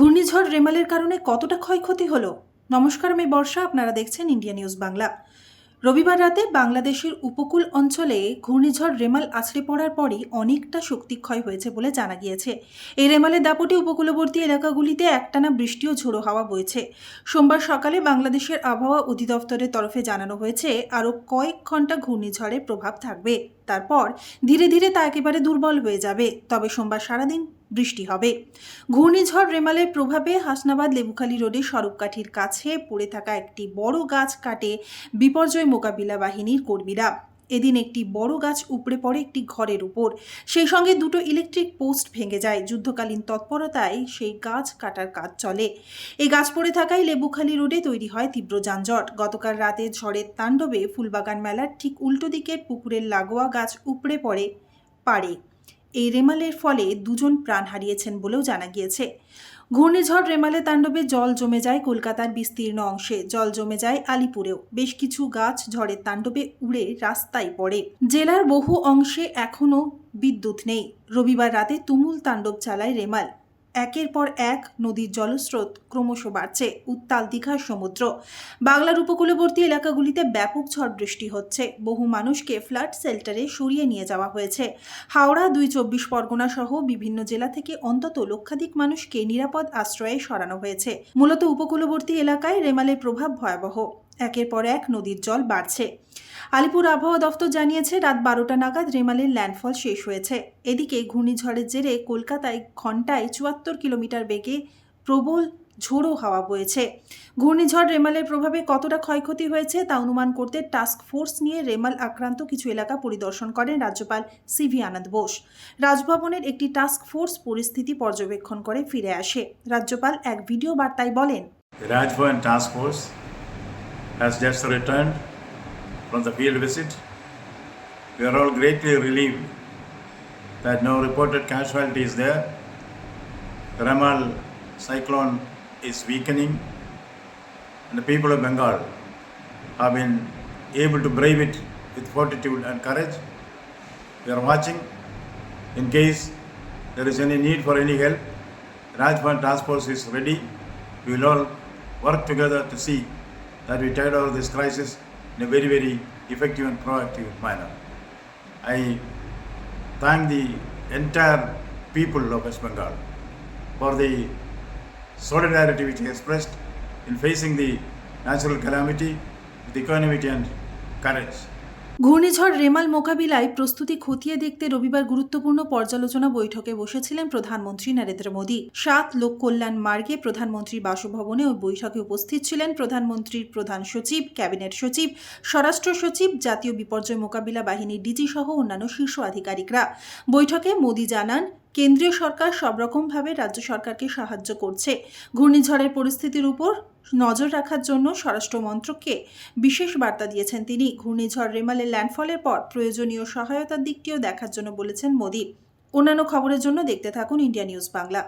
ঘূর্ণিঝড় রেমালের কারণে কতটা ক্ষয়ক্ষতি হলো? নমস্কার, আমি বর্ষা, আপনারা দেখছেন ইন্ডিয়া নিউজ বাংলা। রবিবার রাতে বাংলাদেশের উপকূল অঞ্চলে ঘূর্ণিঝড় রেমাল আছড়ে পড়ার পরই অনেকটা শক্তিক্ষয় হয়েছে বলে জানা গিয়েছে। এই রেমালের দাপটে উপকূলবর্তী এলাকাগুলিতে একটানা বৃষ্টি ও ঝোড়ো হাওয়া বইছে। সোমবার সকালে বাংলাদেশের আবহাওয়া অধিদপ্তরের তরফে জানানো হয়েছে, আরও কয়েক ঘণ্টা ঘূর্ণিঝড়ের প্রভাব থাকবে। তারপর ধীরে ধীরে তা একেবারে দুর্বল হয়ে যাবে। তবে সোমবার সারাদিন বৃষ্টি হবে। ঘূর্ণিঝড় রেমালের প্রভাবে হাসনাবাদ লেবুখালী রোডে সড়ককাঠির কাছে পড়ে থাকা একটি বড় গাছ কাটে বিপর্যয় মোকাবিলা বাহিনীর কর্মীরা। এদিন একটি বড় গাছ উপড়ে পড়ে একটি ঘরের উপর। সেই সঙ্গে দুটো ইলেকট্রিক পোস্ট ভেঙে যায়। যুদ্ধকালীন তৎপরতায় সেই গাছ কাটার কাজ চলে। এই গাছ পড়ে থাকায় লেবুখালী রোডে তৈরি হয় তীব্র যানজট। গতকাল রাতে ঝড়ের তাণ্ডবে ফুলবাগান মেলার ঠিক উল্টো দিকের পুকুরের লাগোয়া গাছ উপড়ে পড়ে পাড়ে। এই রেমালের ফলে দুজন প্রাণ হারিয়েছেন বলেও জানা গিয়েছে। ঘূর্ণিঝড় রেমালে তাণ্ডবে জল জমে যায় কলকাতার বিস্তীর্ণ অংশে, জল জমে যায় আলিপুরেও। বেশ কিছু গাছ ঝড়ের তাণ্ডবে উড়ে রাস্তায় পড়ে। জেলার বহু অংশে এখনও বিদ্যুৎ নেই। রবিবার রাতে তুমুল তাণ্ডব চালায় রেমাল। একের পর এক নদীর জলস্রোত ক্রমশ বাড়ছে উত্তাল দীঘার সমুদ্র। বাংলার উপকূলবর্তী এলাকাগুলিতে ব্যাপক ঝড় বৃষ্টি হচ্ছে। বহু মানুষকে ফ্লাড শেল্টারে সরিয়ে নিয়ে যাওয়া হয়েছে। হাওড়া, দুই চব্বিশ পরগনা সহ বিভিন্ন জেলা থেকে অন্তত লক্ষাধিক মানুষকে নিরাপদ আশ্রয়ে সরানো হয়েছে। মূলত উপকূলবর্তী এলাকায় রেমালের প্রভাব ভয়াবহ। একের পর এক নদীর জল বাড়ছে। আলিপুর আবহাওয়া দফতর জানিয়েছে, রাত বারোটা নাগাদ রেমালের ল্যান্ডফল শেষ হয়েছে। এদিকে ঘূর্ণিঝড়ের জেরে কলকাতায় ঘন্টায় চুয়াত্তর কিলোমিটার বেগে প্রবল ঝোড়ো হাওয়া বয়েছে। ঘূর্ণিঝড় রেমালের প্রভাবে কতটা ক্ষয়ক্ষতি হয়েছে তা অনুমান করতে টাস্ক ফোর্স নিয়ে রেমাল আক্রান্ত কিছু এলাকা পরিদর্শন করেন রাজ্যপাল সিভি আনন্দ বোস। রাজভবনের একটি টাস্ক ফোর্স পরিস্থিতি পর্যবেক্ষণ করে ফিরে আসে। রাজ্যপাল এক ভিডিও বার্তায় বলেন The task Force has just returned from the field visit. We are all greatly relieved that no reported casualties there. The Ramal cyclone is weakening, and the people of Bengal have been able to brave it with fortitude and courage. We are watching in case there is any need for any help. Rajbhavan Task Force is ready. We will all work together to see that we tide over this crisis in a very, very effective and proactive manner. I thank the entire people of West Bengal for the solidarity which they expressed in facing the natural calamity with equanimity and courage. ঘূর্ণিঝড় রেমাল মোকাবিলায় প্রস্তুতি খতিয়ে দেখতে রবিবার গুরুত্বপূর্ণ পর্যালোচনা বৈঠকে বসেছিলেন প্রধানমন্ত্রী নরেন্দ্র মোদী। সাত লোক কল্যাণ মার্গে প্রধানমন্ত্রীর বাসভবনে ওই বৈঠকে উপস্থিত ছিলেন প্রধানমন্ত্রীর প্রধান সচিব, ক্যাবিনেট সচিব, স্বরাষ্ট্র সচিব, জাতীয় বিপর্যয় মোকাবিলা বাহিনীর ডিজি সহ অন্যান্য শীর্ষ আধিকারিকরা। বৈঠকে মোদী জানান কেন্দ্রীয় সরকার সব রকমভাবে রাজ্য সরকারকে সাহায্য করছে। ঘূর্ণিঝড়ের পরিস্থিতির উপর নজর রাখার জন্য স্বরাষ্ট্র মন্ত্রককে বিশেষ বার্তা দিয়েছেন তিনি। ঘূর্ণিঝড় রেমালে ল্যান্ডফলের পর প্রয়োজনীয় সহায়তার দিকটিও দেখার জন্য বলেছেন মোদী। অন্যান্য খবরের জন্য দেখতে থাকুন ইন্ডিয়া নিউজ বাংলা।